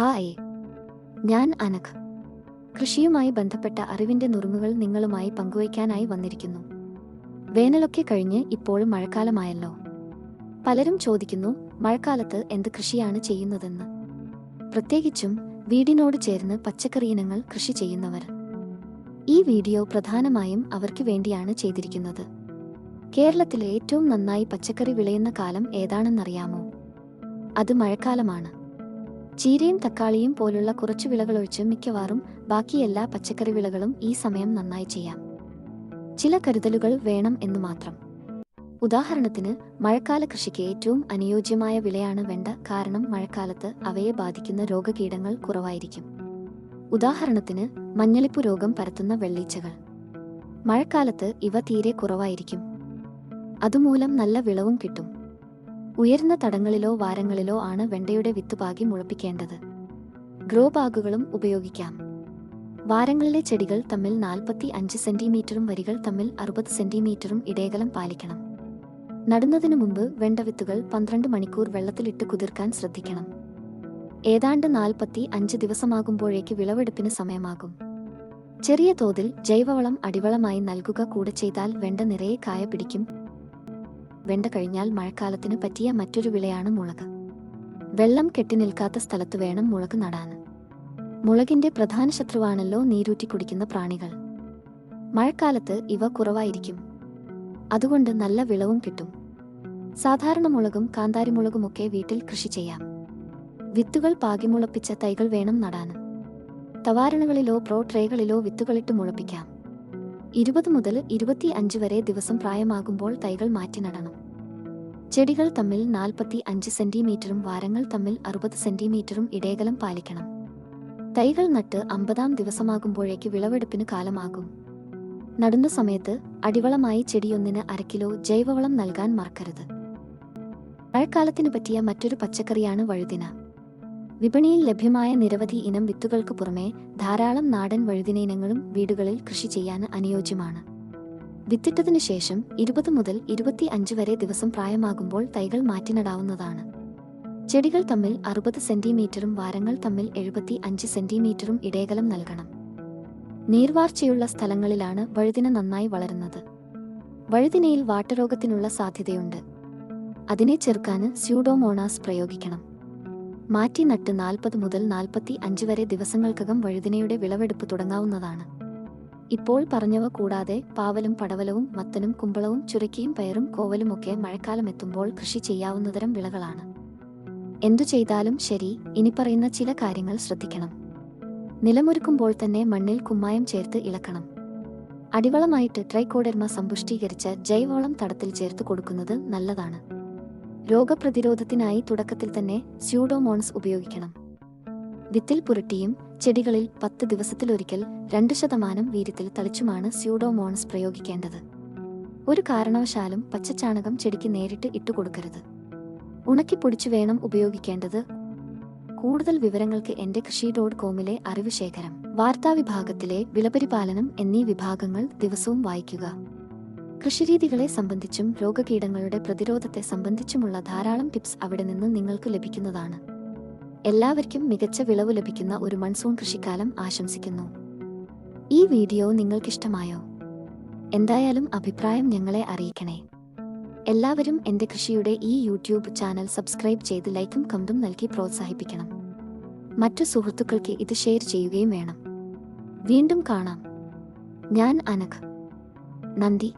Hi. ഞാൻ അനഖ് കൃഷിയുമായി ബന്ധപ്പെട്ട അറിവിന്റെ നുറുങ്ങുകൾ നിങ്ങളുമായി പങ്കുവയ്ക്കാനായി വന്നിരിക്കുന്നു. വേനലൊക്കെ കഴിഞ്ഞ് ഇപ്പോഴും മഴക്കാലമായല്ലോ. പലരും ചോദിക്കുന്നു മഴക്കാലത്ത് എന്ത് കൃഷിയാണ് ചെയ്യുന്നതെന്ന്. പ്രത്യേകിച്ചും വീടിനോട് ചേർന്ന് പച്ചക്കറി ഇനങ്ങൾ കൃഷി ചെയ്യുന്നവർ. ഈ വീഡിയോ പ്രധാനമായും അവർക്ക് വേണ്ടിയാണ് ചെയ്തിരിക്കുന്നത്. കേരളത്തിലെ ഏറ്റവും നന്നായി പച്ചക്കറി വിളയുന്ന കാലം ഏതാണെന്നറിയാമോ? അത് മഴക്കാലമാണ്. ചീരയും തക്കാളിയും പോലുള്ള കുറച്ചു വിളകളൊഴിച്ച് മിക്കവാറും ബാക്കി എല്ലാ പച്ചക്കറി വിളകളും ഈ സമയം നന്നായി ചെയ്യാം. ചില കരുതലുകൾ വേണം എന്ന് മാത്രം. ഉദാഹരണത്തിന് മഴക്കാല കൃഷിക്ക് ഏറ്റവും അനുയോജ്യമായ വിളയാണ് വെണ്ട കാരണം മഴക്കാലത്ത് അവയെ ബാധിക്കുന്ന രോഗകീടങ്ങൾ കുറവായിരിക്കും. ഉദാഹരണത്തിന് മഞ്ഞളിപ്പു രോഗം പരത്തുന്ന വെള്ളീച്ചകൾ. മഴക്കാലത്ത് ഇവ തീരെ കുറവായിരിക്കും. അതുമൂലം നല്ല വിളവും കിട്ടും. ഉയർന്ന തടങ്ങളിലോ വാരങ്ങളിലോ ആണ് വെണ്ടയുടെ വിത്ത് പാകി മുളപ്പിക്കേണ്ടത് ഗ്രോ ബാഗുകളും ഉപയോഗിക്കാം. വാരങ്ങളിലെ ചെടികൾ തമ്മിൽ നാൽപ്പത്തി അഞ്ച് സെന്റിമീറ്ററും വരികൾ തമ്മിൽ അറുപത് സെന്റിമീറ്ററും ഇടയകലം പാലിക്കണം. നടുന്നതിനു മുമ്പ് വെണ്ടവിത്തുകൾ പന്ത്രണ്ട് മണിക്കൂർ വെള്ളത്തിലിട്ട് കുതിർക്കാൻ ശ്രദ്ധിക്കണം. ഏതാണ്ട് നാൽപ്പത്തി അഞ്ച് ദിവസമാകുമ്പോഴേക്ക് വിളവെടുപ്പിന് സമയമാകും. ചെറിയ തോതിൽ ജൈവവളം അടിവളമായി നൽകുക കൂടെ ചെയ്താൽ വെണ്ട നിറയെ കായ പിടിക്കും വെണ്ട കഴിഞ്ഞാൽ മഴക്കാലത്തിന് പറ്റിയ മറ്റൊരു വിളയാണ് മുളക്. വെള്ളം കെട്ടി നിൽക്കാത്ത സ്ഥലത്ത് വേണം മുളക് നടാൻ. മുളകിന്റെ പ്രധാന ശത്രുവാണല്ലോ നീരൂറ്റി കുടിക്കുന്ന പ്രാണികൾ. മഴക്കാലത്ത് ഇവ കുറവായിരിക്കും. അതുകൊണ്ട് നല്ല വിളവും കിട്ടും. സാധാരണ മുളകും കാന്താരി കാന്താരിമുളകുമൊക്കെ വീട്ടിൽ കൃഷി ചെയ്യാം. വിത്തുകൾ പാകി മുളപ്പിച്ച തൈകൾ വേണം നടാൻ. തവാരണകളിലോ പ്രോ ട്രേകളിലോ വിത്തുകളിട്ട് മുളപ്പിക്കാം. ഇരുപത് മുതൽ ഇരുപത്തി അഞ്ച് വരെ ദിവസം പ്രായമാകുമ്പോൾ തൈകൾ മാറ്റി നടണം. ചെടികൾ തമ്മിൽ നാൽപ്പത്തി അഞ്ച് സെന്റിമീറ്ററും വാരങ്ങൾ തമ്മിൽ അറുപത് സെന്റിമീറ്ററും ഇടേകലം പാലിക്കണം. തൈകൾ നട്ട് അമ്പതാം ദിവസമാകുമ്പോഴേക്ക് വിളവെടുപ്പിന് കാലമാകും. നടുന്ന സമയത്ത് അടിവളമായി ചെടിയൊന്നിന് അരക്കിലോ കിലോ ജൈവവളം നൽകാൻ മറക്കരുത്. മഴക്കാലത്തിന് പറ്റിയ മറ്റൊരു പച്ചക്കറിയാണ് വഴുതിന. വിപണിയിൽ ലഭ്യമായ നിരവധി ഇനം വിത്തുകൾക്ക് പുറമെ ധാരാളം നാടൻ വഴുതിന ഇനങ്ങളും വീടുകളിൽ കൃഷി ചെയ്യാൻ അനുയോജ്യമാണ്. വിത്തിട്ടതിനു ശേഷം ഇരുപത് മുതൽ ഇരുപത്തി അഞ്ച് വരെ ദിവസം പ്രായമാകുമ്പോൾ തൈകൾ മാറ്റിനടാവുന്നതാണ്. ചെടികൾ തമ്മിൽ അറുപത് സെന്റിമീറ്ററും വാരങ്ങൾ തമ്മിൽ എഴുപത്തി അഞ്ച് സെന്റിമീറ്ററും ഇടയകലം നൽകണം. നീർവാർച്ചയുള്ള സ്ഥലങ്ങളിലാണ് വഴുതിന നന്നായി വളരുന്നത്. വഴുതിനയിൽ വാട്ടരോഗത്തിനുള്ള സാധ്യതയുണ്ട്. അതിനെ ചെറുക്കാന് സ്യൂഡോമോണാസ് പ്രയോഗിക്കണം. മാറ്റി നട്ട് നാൽപ്പത് മുതൽ നാൽപ്പത്തി അഞ്ച് വരെ ദിവസങ്ങൾക്കകം വഴുതിനയുടെ വിളവെടുപ്പ് തുടങ്ങാവുന്നതാണ്. ഇപ്പോൾ പറഞ്ഞവ കൂടാതെ പാവലും പടവലവും മത്തനും കുമ്പളവും ചുരക്കിയും പയറും കോവലുമൊക്കെ മഴക്കാലം എത്തുമ്പോൾ കൃഷി ചെയ്യാവുന്നതരം വിളകളാണ്. എന്തു ചെയ്താലും ശരി ഇനി പറയുന്ന ചില കാര്യങ്ങൾ ശ്രദ്ധിക്കണം. നിലമൊരുക്കുമ്പോൾ തന്നെ മണ്ണിൽ കുമ്മായം ചേർത്ത് ഇളക്കണം. അടിവളമായിട്ട് ട്രൈക്കോഡെർമ സമ്പുഷ്ടീകരിച്ച ജൈവവളം തടത്തിൽ ചേർത്ത് കൊടുക്കുന്നത് നല്ലതാണ്. രോഗപ്രതിരോധത്തിനായി തുടക്കത്തിൽ തന്നെ സ്യൂഡോമോൺസ് ഉപയോഗിക്കണം. വിത്തിൽ പുരട്ടിയും ചെടികളിൽ പത്ത് ദിവസത്തിലൊരിക്കൽ രണ്ട് ശതമാനം വീര്യത്തിൽ തളിച്ചുമാണ് സ്യൂഡോമോൺസ് പ്രയോഗിക്കേണ്ടത്. ഒരു കാരണവശാലും പച്ചച്ചാണകം ചെടിക്ക് നേരിട്ട് ഇട്ടുകൊടുക്കരുത്. ഉണക്കി ഉണക്കിപ്പൊടിച്ചു വേണം ഉപയോഗിക്കേണ്ടത്. കൂടുതൽ വിവരങ്ങൾക്ക് എന്റെ കൃഷി ഡോട്ട് കോമിലെ അറിവ് ശേഖരം. വാർത്താ വിഭാഗത്തിലെ വിളപരിപാലനം എന്നീ വിഭാഗങ്ങൾ ദിവസവും വായിക്കുക. കൃഷിരീതികളെ സംബന്ധിച്ചും രോഗകീടങ്ങളുടെ പ്രതിരോധത്തെ സംബന്ധിച്ചുമുള്ള ധാരാളം ടിപ്സ് അവിടെ നിന്ന് നിങ്ങൾക്ക് ലഭിക്കുന്നതാണ്. എല്ലാവർക്കും മികച്ച വിളവ് ലഭിക്കുന്ന ഒരു മൺസൂൺ കൃഷിക്കാലം ആശംസിക്കുന്നു. ഈ വീഡിയോ നിങ്ങൾക്കിഷ്ടമായോ? എന്തായാലും അഭിപ്രായം ഞങ്ങളെ അറിയിക്കണേ. എല്ലാവരും എന്റെ കൃഷിയുടെ ഈ യൂട്യൂബ് ചാനൽ സബ്സ്ക്രൈബ് ചെയ്ത് ലൈക്കും കമന്റും നൽകി പ്രോത്സാഹിപ്പിക്കണം. മറ്റു സുഹൃത്തുക്കൾക്ക് ഇത് ഷെയർ ചെയ്യുകയും വേണം. വീണ്ടും കാണാം. ഞാൻ അനഘ്. നന്ദി.